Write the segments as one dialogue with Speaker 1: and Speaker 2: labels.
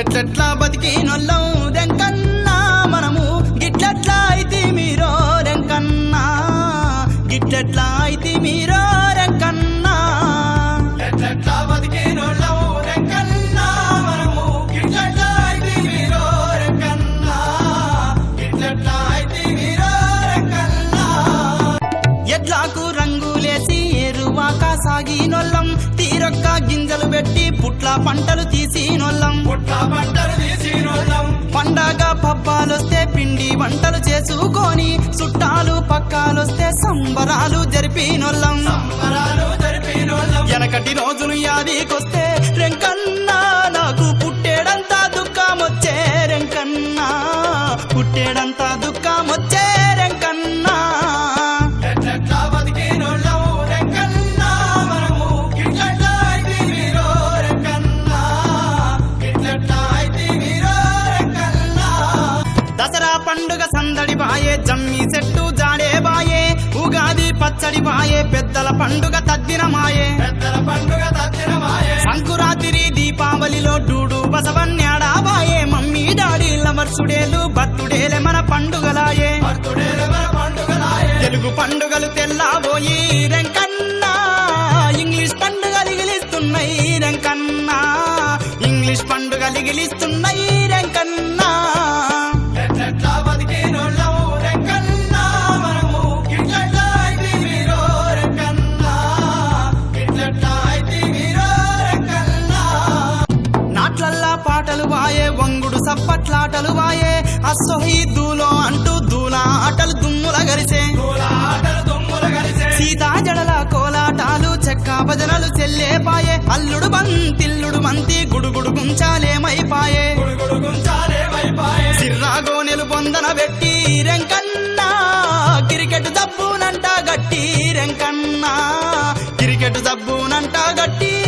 Speaker 1: ఎట్లెట్లా బతికినొల్లం రెంకన్నా మనము. గిట్లెట్లా అయితే మీరో రెంకన్నా గిట్లెట్లా అయితే మీరో రెంకన్నా ఎట్లెట్లా బతికినొల్లం రెంకన్నా మనము. గిట్లెట్లా అయితే మీరో రెంకన్నా గిట్లెట్లా అయితే మీరో రెంకన్నా ఎడ్లాకు రంగులేసి ఎరువాక సాగినొల్లం తీరొక్క గింజలు పెట్టి పుట్ల పంటలు తీసినొల్లం పుట్ల పంటలు తీసినొల్లం పండగ పబ్బాలొస్తే పిండి వంటలు చేసుకొని చుట్టాలు పక్కాలొస్తే సంబరాలు సంబరాలు జరిపినొల్లం వెనకటి రోజులు యాదికొస్తే రెంకన్నా నాకు పుట్టేడంతా దుఃఖమొచ్చే రెంకన్నా పుట్టేడంతా సందడి బాయే జమ్మి చెట్టు జాడే బాయే ఉగాది పచ్చడి బాయే పెద్దల పండుగ తద్దిన మాయే. పెద్దల పండుగ సంకురాత్రి దీపావళిలో డూడు బసవన్యాడా బాయే మమ్మీ డాడీ లవర్సుడేలు బర్తుడేలే మన పండుగలాయే. తెలుగు పండుగలు తెల్లాబోయి రెంకన్నా ఇంగ్లీష్ పండుగలు గిలిస్తున్నాయి రెంకన్నా ఇంగ్లీష్ పండుగలు గిలిస్తున్నాయి రెంకన్నా వంగుడు సప్పట్లాటలు వాయే. అస్సోహి దూలో అంటూ దూల ఆటలు దుమ్ముల గరిసే. సీతా జడల కోలాటాలు చెక్క భజనలు చెల్లే పాయే. అల్లుడు బంతిల్లుడు మంతి గుడుగుడు గుంచాలేమైపాయే సిర్రాగోనెలు పొందన పెట్టి రెంకన్నా. క్రికెట్ దబ్బునంట గట్టి రెంకన్నా. క్రికెట్ దబ్బునంట గట్టి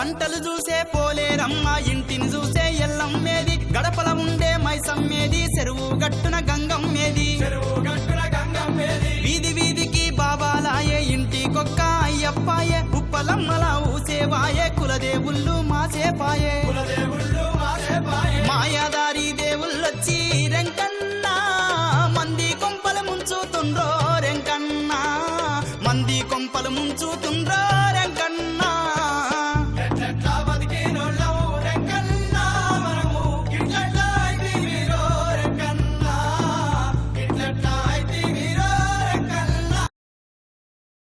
Speaker 1: పంటలు చూసే పోలేరమ్మా ఇంటిని చూసే ఎల్లమ్మేది. గడపల ఉండే మైసమ్మేది చెరువు గట్టున గంగమ్మేది. వీధి వీధికి బాబాలాయే ఇంటికొక్క అయ్యప్పాయే. ఉప్పలమ్మల ఊసేవాయే కులదేవుళ్ళు మాసేపాయే. మాయాదారి దేవుళ్ళొచ్చి రెంకన్నా మంది కొంపలు ముంచుతుండ్రో రెంకన్నా మంది కొంపలు ముంచుతుండ్రో.